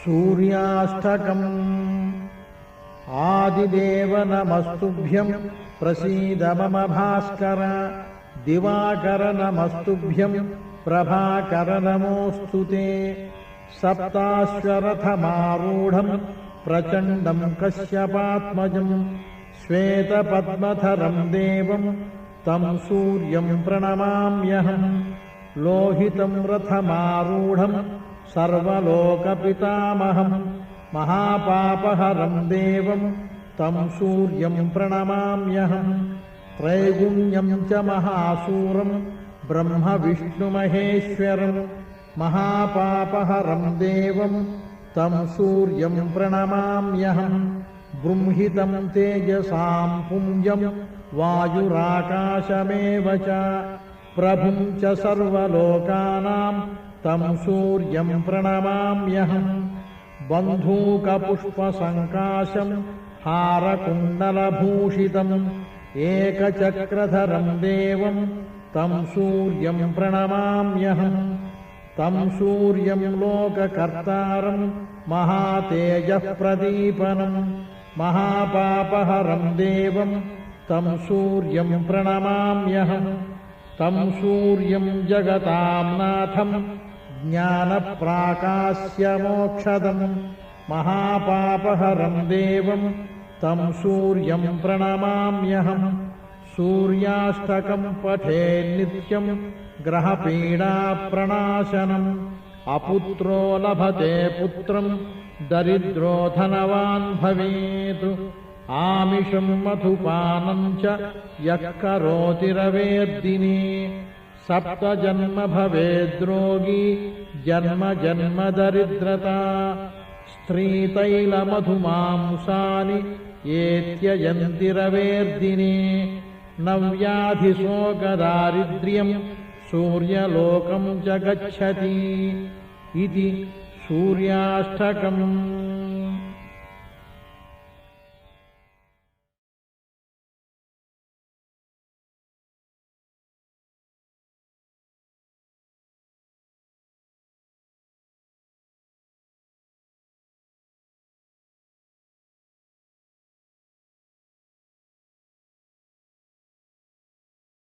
सूर्याष्टकम् आदिदेव नमस्तुभ्यम् प्रसीद मम भास्कर। दिवाकर नमस्तुभ्यम् प्रभाकर नमोऽस्तु ते। सप्ताश्वरथमारूढम् प्रचण्डम् कश्यपात्मजम् श्वेतपद्मधरम् देवम् तम् सूर्यम् प्रणमाम्यहम्। लोहितम् रथमारूढम् सर्वलोकपितामहम् महापापहरम् देवम् तम् सूर्यम् प्रणमाम्यहम् त्रैगुण्यम् च महासूरम् ब्रह्मविष्णुमहेश्वरम् महापापहरम् देवम् तम् सूर्यम् प्रणमाम्यहम् बृंहितम् तेजसाम् पुञ्जम् वायुराकाशमेव च प्रभुम् च सर्वलोकानाम् तम् सूर्यम् प्रणमाम्यहम् बन्धूकपुष्पसङ्काशम् हारकुण्डलभूषितम् एकचक्रधरम् देवम् तम् सूर्यम् प्रणमाम्यहम् तम् सूर्यम् लोककर्तारम् महातेजः प्रदीपनम् महापापहरम् देवम् तम् सूर्यम् प्रणमाम्यहम् तम् सूर्यम् जगताम् नाथम् ज्ञानप्राकाश्यमोक्षदम् महापापहरम् देवम् तम् सूर्यम् प्रणमाम्यहम् सूर्याष्टकम् पठे नित्यम् ग्रहपीडाप्रणाशनम् अपुत्रो लभते पुत्रम् दरिद्रो धनवान् भवेत् आमिषम् मधुपानम् च यः करोति रवेद्दिने सप्तजन्म भवेद्रोगी जन्म जन्म दरिद्रता स्त्रीतैलमधुमांसानि एत्ययन्ति रवेर्दिने न व्याधिशोकदारिद्र्यम् सूर्यलोकम् च गच्छति इति सूर्याष्टकम्